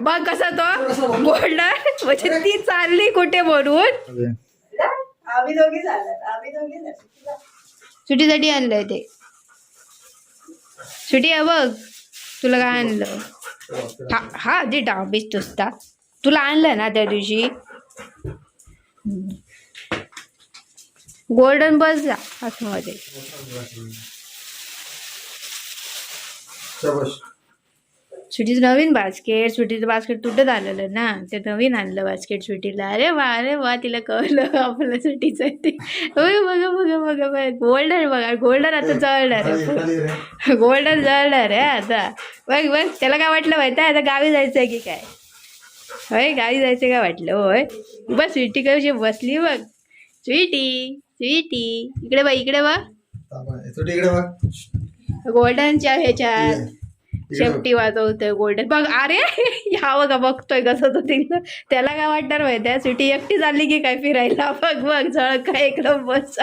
बघ कसा तो? गोल्डन म्हणजे ती चालली कुठे म्हणून सुटीसाठी आणलंय ते. सुटी आहे बघ. तुला काय आणलं? हा हा ते डाबीच तुसता. तुला आणलं ना त्या दिवशी? गोल्डन बस जा आतमध्ये. सुटीचं नवीन बास्केट सुटीचं बास्केट तुटत आलेलं ना. ते नवीन आणलं बास्केट सुटीला अरे वा अरे वा तिला कळलं आपलं सुटीचं आहे ते. होय बघा बघा बघा बघा. गोल्डन बघा गोल्डन आता जळणार आहे. गोल्डन जळणार आहे आता. बघ बघ त्याला काय वाटलं माहिती आता गावी जायचं आहे की काय? होय गावी जायचं काय वाटलं? होय. बस स्वीटी कशी बसली बघ. स्वीटी स्वीटी. इकडे बघ इकडे बघ. बघ. गोल्डनच्या ह्याच्यात. बघ. शेपटी वाजवतोय गोल्डन बघ अरे ह्या बघा बघतोय कसं तो तिला त्याला काय वाटणार माहिती आहे सुटी एकटी चालली की काय फिरायला? बघ बघ झळका एकदम बस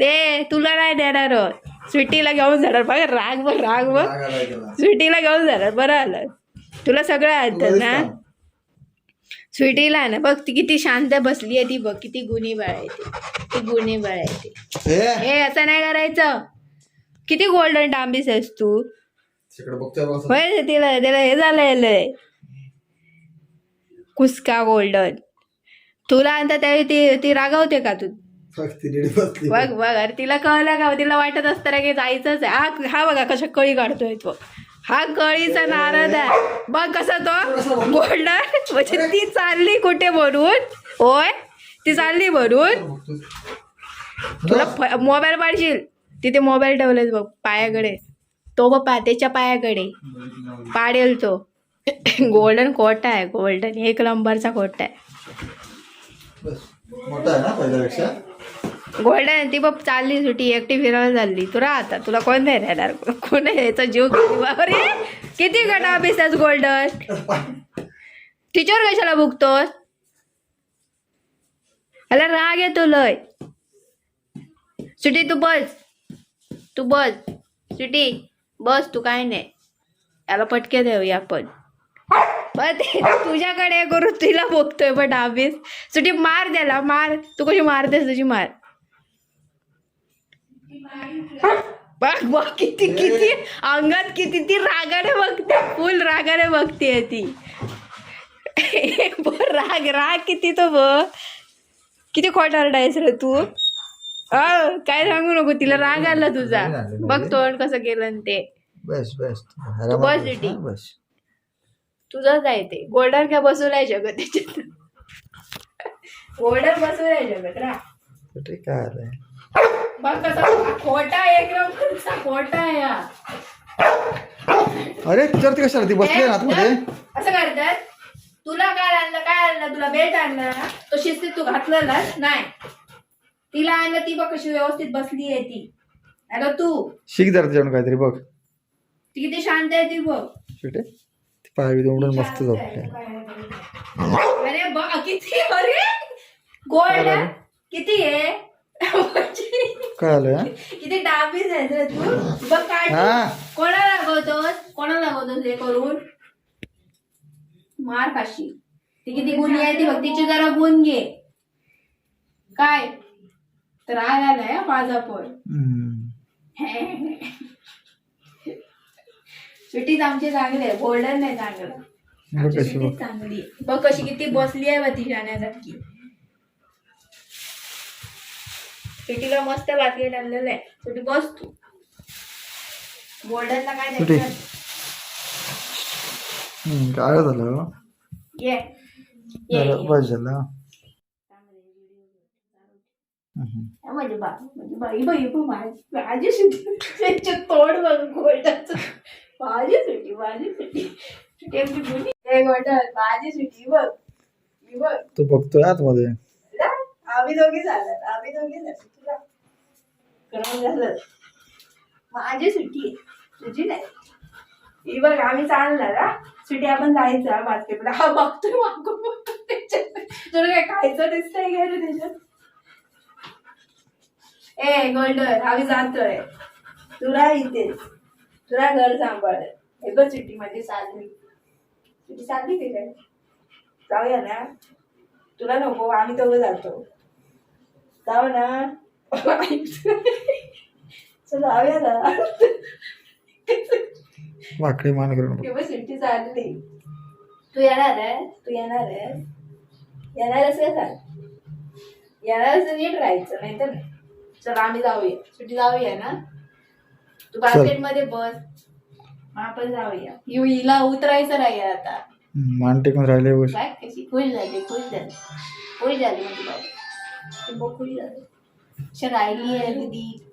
ते तुला नाही देणार हो. स्वीटीला घेऊन जाणार. बघ राग बघ राग बघ. स्वीटीला घेऊन जाणार. बरं आलं. तुला सगळं आणतं ना. स्वीटीला ना बघ ती किती शांत बसली आहे ती बघ. किती गुणी बाळ आहे ती. ती गुणी बाळ आहे ती. ए, हे असं नाही करायचं. किती गोल्डन टांबीस आहेस तू. होय तिला त्याला हे झालंय कुस्का गोल्डन. तुला आणता त्यावेळी ती ती रागवते का तू? बघ. बघ अरे तिला कळलं का? तिला वाटत असतं की जायचंच आहे. हा हा बघा कशा कळी काढतोय तो. हा कळीचा नारद आहे. बघ कसा तो गोल्डन. म्हणजे ती चालली कुठे म्हणून होय? ती चालली म्हणून बघतोय. तुला मोबाईल पाडशील? तिथे मोबाईल ठेवलेस बघ पायाकडे. तो बघ पा त्याच्या पायाकडे. पाडेल तो. गोल्डन कोटा आहे. गोल्डन एक नंबरचा कोटा आहे. बस. मोठा आहे ना पहिल्यापेक्षा? गोल्डन ती बघ चालली सुटी एकटी फिरायला चालली. तू राह आता. तुला कोण नाही राहणार? कोण याचा जीव किती बापरे किती गटा अभ्यास गोल्डन टीचर कशाला बघतोस अला राग येतो लय. सुटी तू बस तू बस सुटी बस तू काय नाही. याला पटके देऊया आपण. पण तुझ्याकडे करून तिला बघतोय पण अभ्यास सुटी मार द्याला मार. तू कशी मारतेस तुझी मार. बघ बघ किती किती अंगात किती ती रागाने बघते. फुल रागाने बघते ती. राग राग किती तो बघ. किती आहेस रे तू. अ, काय सांगू नको तिला राग आला तुझा. बघ तोंड कसं केलं ते. बस बस. तू बस बेटी. हा, बस. तुझंच आहे ते. गोल्डन काय बसू नाही शकत त्याच्यात. गोल्डन बसू नाही शकत रा कुठे काय आलंय बघ कसा खोटा एक नंबरचा खोटा आहे हा. अरे तुझ्यावरती कशाला ती बसली आहे ना? आतमध्ये असं करतात? तुला काय आणलं काय आणलं? तुला बेल्ट आणला तो शिस्तीत तू घातलेला नाही. तिला आणलं ती बघ कशी व्यवस्थित बसली आहे ती. अगं तू. शिक जरा त्याच्याकडून काहीतरी बघ. ती किती शांत आहे ती बघ. ती पाय उडून मस्त झोपले. अरे बघ किती अरे. गोल्ड? किती आहे? काय आलंय हा? किती डाबीस आहे तू? बघ काय कोणाला लागवतोस? कोणाला लागवतोस हे करून? मार खाशी ती किती गुन्हे आहे ती बघ तिचे जरा गुण घे. काय? तर राग आलाय माझा पण. सुट्टीच आमची चांगली आहे गोल्डन नाही चांगलं आमची कशी चांगली आहे. बघ कशी किती बसली आहे बघ ती जाण्यासारखी सुट्टीला मस्त बास्केट आणलेलं आहे सुट्टी बस तू गोल्डनला काय सुट्टी. द्यायचं? हम्म, काय झालं? ये ये, झालं, ये. बस झालं हम्म. बा बाई बाई बघ माझी माझी त्यांचे तोड बघ गोल्डनचं माझी सुट्टी माझी सुट्टी सुट्टी आमची गुन्ही. हे गोल्डन माझी सुट्टी बघ. ही बघ. तू बघतोय आतमध्ये. आम्ही दोघी झालं आम्ही दोघी झालं. तुला झालं. माझी सुट्टी आहे. तुझी नाही. ही बघ आम्ही चालणार हा. सुट्टी आपण जायचं बास्केटला हा बघतोय मागं बघतोय त्याच्यात. तुला काय खायचं दिसतंय काय रे त्याच्यात? ए गोल्डन आम्ही जातोय. तुला इथे तुला घर सांभाळ हे बघ सुट्टी माझी सुट्टी मी सांगते तिथे? जाऊया ना. तुला नको आम्ही दोघं जातो. जाऊ ना. चल जाऊया ना. वाकडी मान करून बघ. चालली तू येणार आहे? तू येणार आहे? येणार असेल सांग? येणार असेल नीट राहायचं नाही. तर चल आम्ही जाऊया. सुट्टी जाऊया ना. तू बास्केटमध्ये बस. आपण जाऊया. यू हिला उतरायचं नाही आता. मान टेकून राहिले. काय कशी खुश झाली खुश झाली. खुश झाली म्हणजे ती बघ खुश झाली अशी राहिली आहे दीदी